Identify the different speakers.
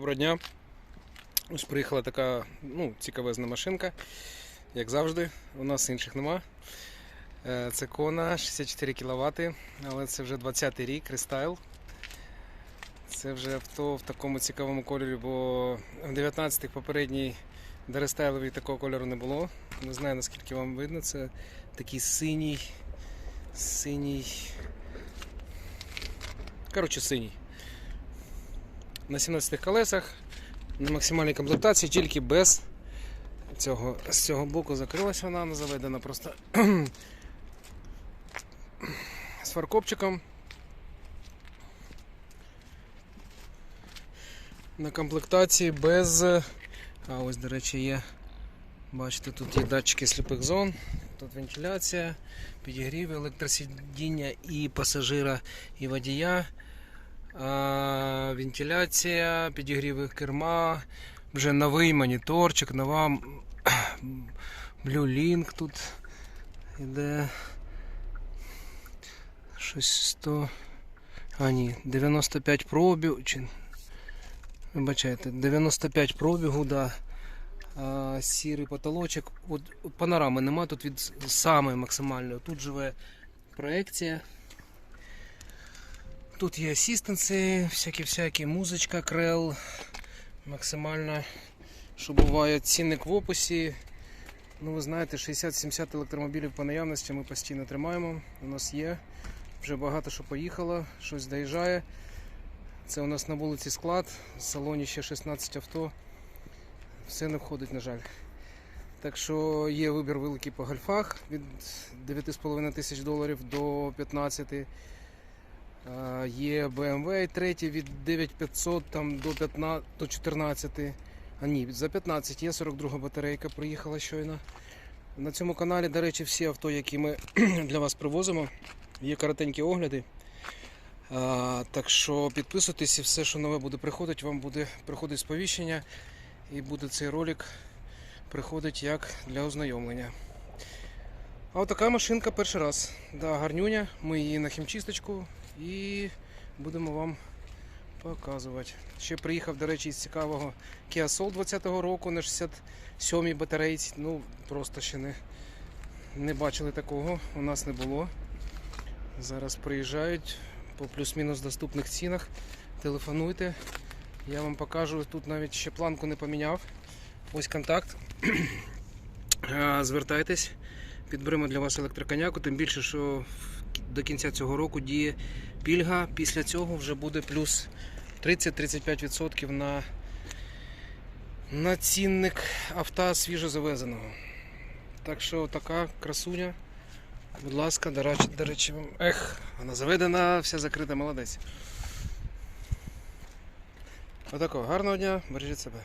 Speaker 1: Доброго дня. Ось приїхала така ну, цікавезна машинка, як завжди. У нас інших нема. Е, Це Kona 64 кВт, але це вже 20-й рік, рестайл. Це вже авто в такому цікавому кольорі, бо в 19-х попередній дорестайловій такого кольору не було. Не знаю наскільки вам видно, це такий синій. Синій. Коротше, синій. На 17 колесах, на максимальній комплектації, тільки без цього. З цього боку закрилась вона, вона заведена просто з фаркопчиком. На комплектації без. А ось, до речі, є. Бачите, тут є датчики сліпих зон, тут вентиляція, підігрів, електросидіння і пасажира, і водія. Вентиляція, підігріви керма, вже новий моніторчик, нова Blue Link тут іде щось 100. А, ні, 95 пробігу. Чи... Вибачайте, 95 пробігу, да. А, сірий потолочок. От панорами нема, тут від самої максимальної. Тут живе проекція. Тут є асістенси, всякі-всякі, музичка, крел, максимальна, що буває цінник в описі. Ну, ви знаєте, 60-70 електромобілів по наявності ми постійно тримаємо. У нас є. Вже багато що поїхало, щось доїжджає. Це у нас на вулиці склад, в салоні ще 16 авто. Все не входить, на жаль. Так що є вибір великий по гольфах від 9,5 тисяч доларів до 15 Е, Є BMW 3 від 9500 там, до, 15, до 14. А ні, за 15 є 42 батарейка, приїхала щойно. На цьому каналі, до речі, всі авто, які ми для вас привозимо, є коротенькі огляди. А, так що підписуйтесь і все, що нове буде приходити, вам буде приходити сповіщення і буде цей ролик приходить як для ознайомлення. А от така машинка перший раз. Да, гарнюня. Ми її на хімчисточку і будемо вам показувати. Ще приїхав, до речі, із цікавого Kia Soul 20-го року на 67-й батарейці. Ну, просто ще не, не бачили такого, у нас не було. Зараз приїжджають по плюс-мінус доступних цінах. Телефонуйте. Я вам покажу, тут навіть ще планку не поміняв. Ось контакт. Звертайтесь, підберемо для вас електроконяку, тим більше, що до кінця цього року діє пільга. Після цього вже буде плюс 30-35% на, на цінник авто свіжозавезеного. Так що така красуня. Будь ласка, до речі, до речі, ех, вона заведена, вся закрита, молодець. Отакого, гарного дня, бережіть себе.